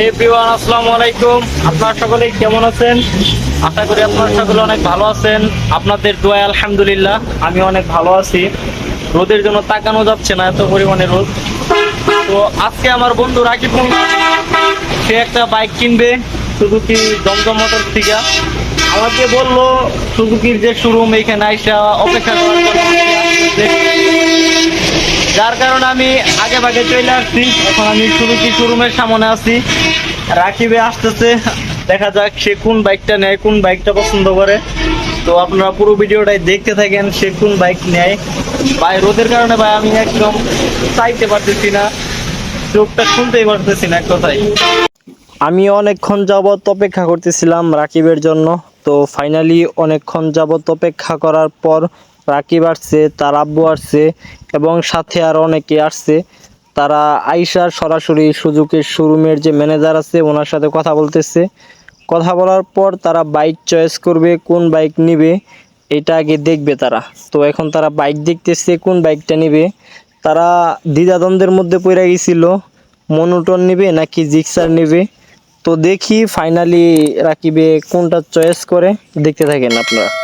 এই প্রিয়ান আসসালামু আলাইকুম। আপনারা সকলে কেমন আছেন? আশা করি আপনারা সকলে অনেক ভালো আছেন। আপনাদের দোয়া আলহামদুলিল্লাহ, আমি অনেক ভালো আছি। রোদের জন্য তাকানো যাচ্ছে না, এত পরিমাণে রোদ। তো আজকে আমার বন্ধু রাকিব সে একটা বাইক কিনবে সুজুকি দমদম মোটর থেকে। আমাকে বলল সুজুকির যে শোরুম এখানে আইসা অপেক্ষা করার। যার কারণে আমি আগে ভাগে চলে আসছি। এখন আমি সুরুকি শোরুমের সামনে আছি। রাকিবে আসতেছে। দেখা যাক সে কোন বাইকটা নেয়, কোন বাইকটা পছন্দ করে। তো আপনারা পুরো ভিডিওটাই দেখতে থাকেন সে কোন বাইক নেয়। ভাই, রোদের কারণে ভাই আমি একদম চাইতে পারতেছি না। চোখটা শুনতেই পারতেছি না এক কথাই আমি অনেকক্ষণ যাবত অপেক্ষা করতেছিলাম রাকিবের জন্য। তো ফাইনালি অনেকক্ষণ যাবত অপেক্ষা করার পর রাকিব আসছে, তার আব্বু আসছে এবং সাথে আর অনেকে আসছে। তারা আইসার সরাসরি সুজুকের শোরুমের যে ম্যানেজার আছে, ওনার সাথে কথা বলতেছে। কথা বলার পর তারা বাইক চয়েস করবে, কোন বাইক নিবে, এটা আগে দেখবে তারা। তো এখন তারা বাইক দেখতেছে, কোন বাইকটা নিবে। তারা দ্বিধাদ্বন্দ্বের মধ্যে পড়ে গেছিল মনোটন নিবে নাকি জিক্সার নিবে। তো দেখি ফাইনালি রাকিবে কোনটা চয়েস করে, দেখতে থাকেন আপনারা।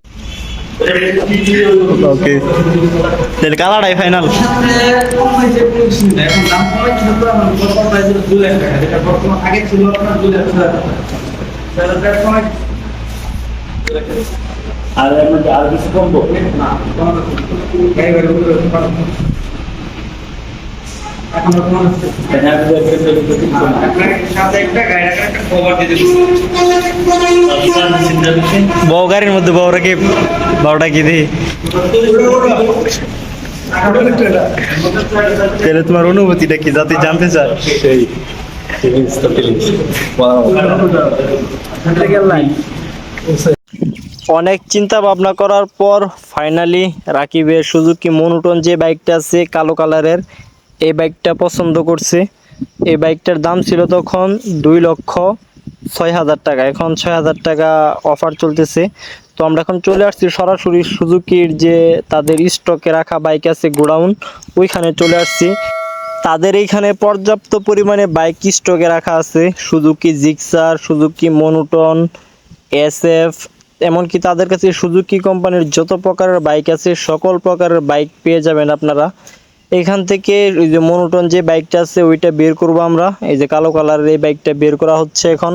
ওকে তাহলে কালারটাই ফাইনাল আর আর কিছু কমবো বউ গাড়ির মধ্যে বউরা কি বউটা কি দিই? তাহলে তোমার অনুভূতিটা কি? যাতে জানতে চাই সেই অনেক চিন্তা ভাবনা করার পর ফাইনালি রাকিবের সুজুকি মনুটন যে বাইকটা আছে কালো কালারের এই বাইকটা পছন্দ করছে। এই বাইকটার দাম ছিল তখন দুই লক্ষ ছয় হাজার টাকা। এখন ছয় হাজার টাকা অফার চলতেছে। তো আমরা এখন চলে আসছি সরাসরি সুজুকির যে তাদের স্টকে রাখা বাইক আছে গোডাউন ওইখানে চলে আসছি। তাদের এইখানে পর্যাপ্ত পরিমাণে বাইক স্টকে রাখা আছে। সুজুকি জিক্সার সুজুকি মনুটন এসএফ এমনকি তাদের কাছে সুজুকি কোম্পানির যত প্রকারের বাইক আছে, সকল প্রকারের বাইক পেয়ে যাবেন আপনারা। এখান থেকে ওই যে মনোটন যে বাইকটা আছে, ওইটা বের করব আমরা। এই যে কালো কালারের এই বাইকটা বের করা হচ্ছে এখন।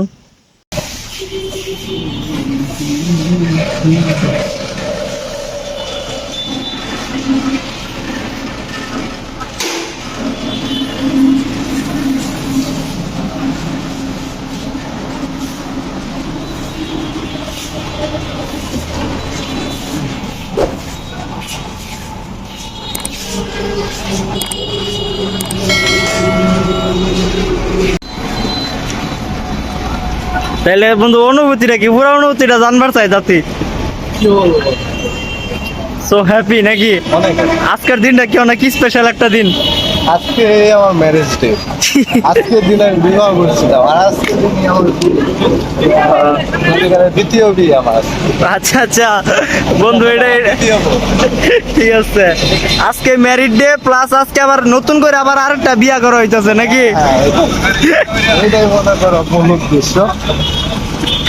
তাহলে বন্ধু অনুভূতিটা কি? পুরো অনুভূতিটা জানবার চাই জাতি। সো হ্যাপি নাকি? আজকের দিনটা কি অনেক স্পেশাল একটা দিন? আজকে আমার ম্যারেজ ডে আজকের দিন আমি বিবাহ করছিলাম আর আজকে দিনই আমার দ্বিতীয় বিয়ে আমার। আচ্ছা আচ্ছা। বন্ধু এটা। ঠিক আছে। আজকে ম্যারিড ডে প্লাস আজকে আবার নতুন করে আবার আরেকটা বিয়া করা হইতেছে নাকি? হ্যাঁ, এটা- এটাই মনে করো মূল উদ্দেশ্য।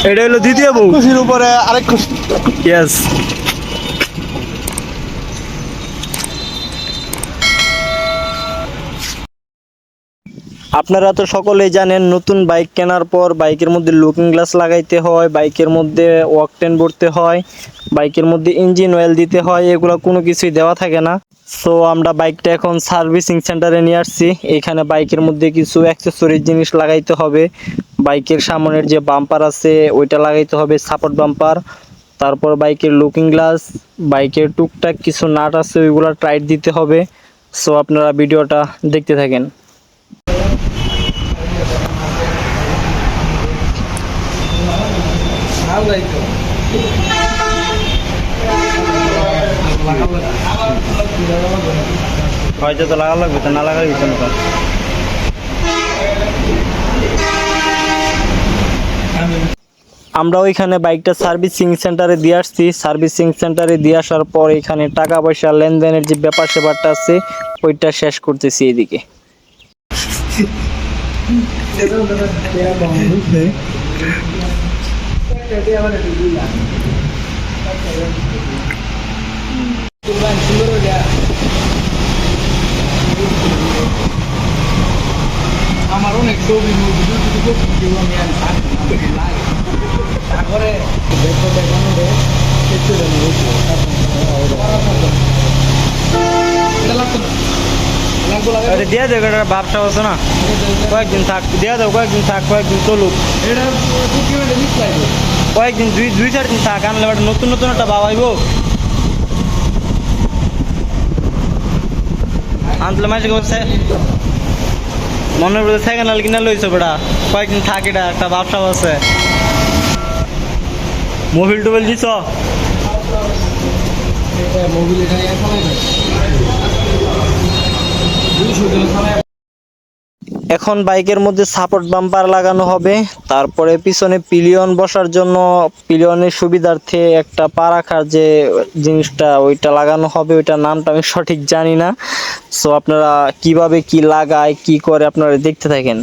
এটা হলো দ্বিতীয় বউ। খুশির উপরে আরেক খুশি। ইয়েস আপনারা তো সকলেই জানেন, নতুন বাইক কেনার পর বাইকের মধ্যে লুকিং গ্লাস লাগাইতে হয়, বাইকের মধ্যে ওয়াকটেন ভরতে হয়, বাইকের মধ্যে ইঞ্জিন অয়েল দিতে হয়, এগুলো কোনো কিছুই দেওয়া থাকে না। সো আমরা বাইকটা এখন সার্ভিসিং সেন্টারে নিয়ে আসছি। এখানে বাইকের মধ্যে কিছু অ্যাক্সেসরিজ জিনিস লাগাইতে হবে। বাইকের সামনের যে বাম্পার আছে, ওইটা লাগাইতে হবে সাপোর্ট বাম্পার তারপর বাইকের লুকিং গ্লাস বাইকের টুকটাক কিছু নাট আছে, ওইগুলো টাইট দিতে হবে। সো আপনারা ভিডিওটা দেখতে থাকেন। হয়তো তো লাগা লাগবে তো না লাগাই তো না আমরা ওইখানে বাইকটা সার্ভিসিং সেন্টারে দিয়ে আসছি। সার্ভিসিং সেন্টারে দিয়ে আসার পর এখানে টাকা পয়সা লেনদেনের যে ব্যাপার সেবারটা আছে ওইটা শেষ করতেছি এদিকে। আমার অনেক ছবি তারপরে দেখো দেখানো একটু আরে দিয়ে দেবো এটা ব্যবসা আছে না। কয়েকদিন থাক, দিয়ে দেবো কয়েকদিন থাক, কয়েকদিন চলুক। এটা কয়েকদিন দুই দুই, চার দিন থাক, আনলে নতুন নতুন একটা বাবাইব আনলে মাঝে বলছে মনের বলছে সেকেন্ড হাল কিনা লইছো বেটা। কয়েকদিন থাক এটা, একটা ব্যবসা আছে। মোবিল টোবিল দিছ? মোবিল এখানে বাইকের মধ্যে সাপোর্ট বাম্পার লাগানো হবে, তারপরে পিছনে পিলিয়ন বসার জন্য পিলিয়নের সুবিধার্থে একটা পা রাখার যে জিনিসটা ওইটা লাগানো হবে, ওইটার নামটা আমি সঠিক জানি না। সো আপনারা কীভাবে কি লাগায়, কি করে আপনারা দেখতে থাকেন।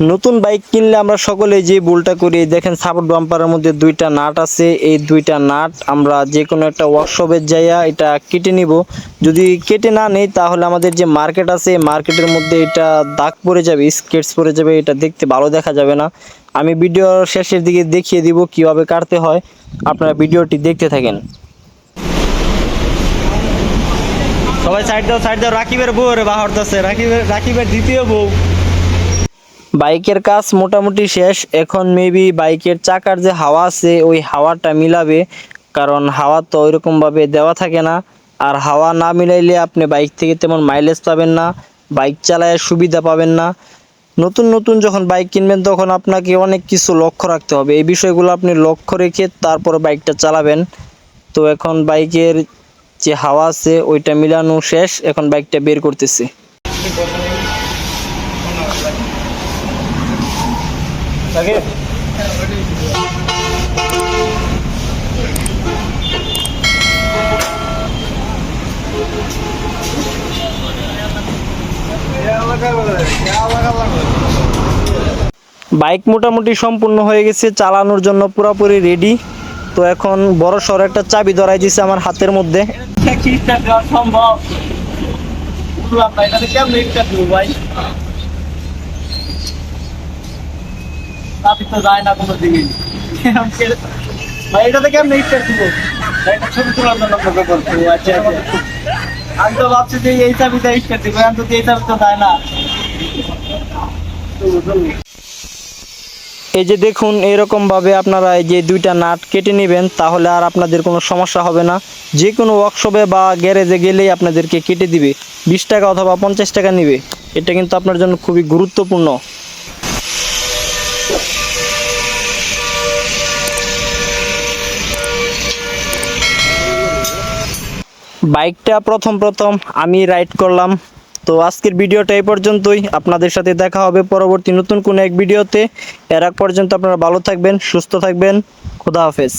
নতুন বাইক কিনলে আমরা সকলে যে ভুলটা করি, দেখেন সাপোর্ট বাম্পারের মধ্যে দুইটা নাট আছে। এই দুইটা নাট আমরা যে কোনো একটা ওয়ার্কশপের যাইয়া এটা কেটে নিব। যদি কেটে না নেই, তাহলে আমাদের যে মার্কেট আছে মার্কেটের মধ্যে এটা দাগ পড়ে যাবে স্কেটস পড়ে যাবে, এটা দেখতে ভালো দেখা যাবে না। আমি ভিডিওর শেষের দিকে দেখিয়ে দিব কীভাবে কাটতে হয়। আপনারা ভিডিওটি দেখতে থাকেন। সবাই সাইড দাও সাইড দাও। রাকিবের বউ রে বাহরতেছে। রাকিবের রাকিবের দ্বিতীয় বউ। বাইকের কাজ মোটামুটি শেষ। এখন মেবি বাইকের চাকার যে হাওয়া আছে, ওই হাওয়াটা মিলাবে। কারণ হাওয়া তো ওইরকমভাবে দেওয়া থাকে না। আর হাওয়া না মিলাইলে আপনি বাইক থেকে তেমন মাইলেজ পাবেন না। বাইক চালায় সুবিধা পাবেন না। নতুন নতুন যখন বাইক কিনবেন, তখন আপনাকে অনেক কিছু লক্ষ্য রাখতে হবে। এই বিষয়গুলো আপনি লক্ষ্য রেখে তারপর বাইকটা চালাবেন। তো এখন বাইকের যে হাওয়া আছে, ওইটা মিলানো শেষ। এখন বাইকটা বের করতেছি। বাইক মোটামুটি সম্পূর্ণ হয়ে গেছে, চালানোর জন্য পুরোপুরি রেডি তো এখন বড় সড় একটা চাবি ধরাই দিছে আমার হাতের মধ্যে। সম্ভব। ভাই? চাবি তো যায় না কোনো দিকে ভাই, এটাতে কেমন ইস্টার দিব এটা ছবি তোলার জন্য আচ্ছা আচ্ছা। আমি তো ভাবছি যে এই দিব আমি তো এই চাবি তো যায় না। এই যে দেখুন এরকম ভাবে আপনারা এই যে দুইটা নাট কেটে নেবেন, তাহলে আর আপনাদের কোনো সমস্যা হবে না। যে কোনো ওয়ার্কশপে বা গ্যারেজে গেলেই আপনাদেরকে কেটে দিবে। বিশ টাকা অথবা পঞ্চাশ টাকা নেবে। এটা কিন্তু আপনার জন্য খুবই গুরুত্বপূর্ণ। বাইকটা প্রথম প্রথম আমি রাইড করলাম। তো আজকের ভিডিওটা এই পর্যন্তই। আপনাদের সাথে দেখা হবে পরবর্তী নতুন কোনো এক ভিডিওতে। এর পর্যন্ত আপনারা ভালো থাকবেন, সুস্থ থাকবেন। খোদা হাফেজ।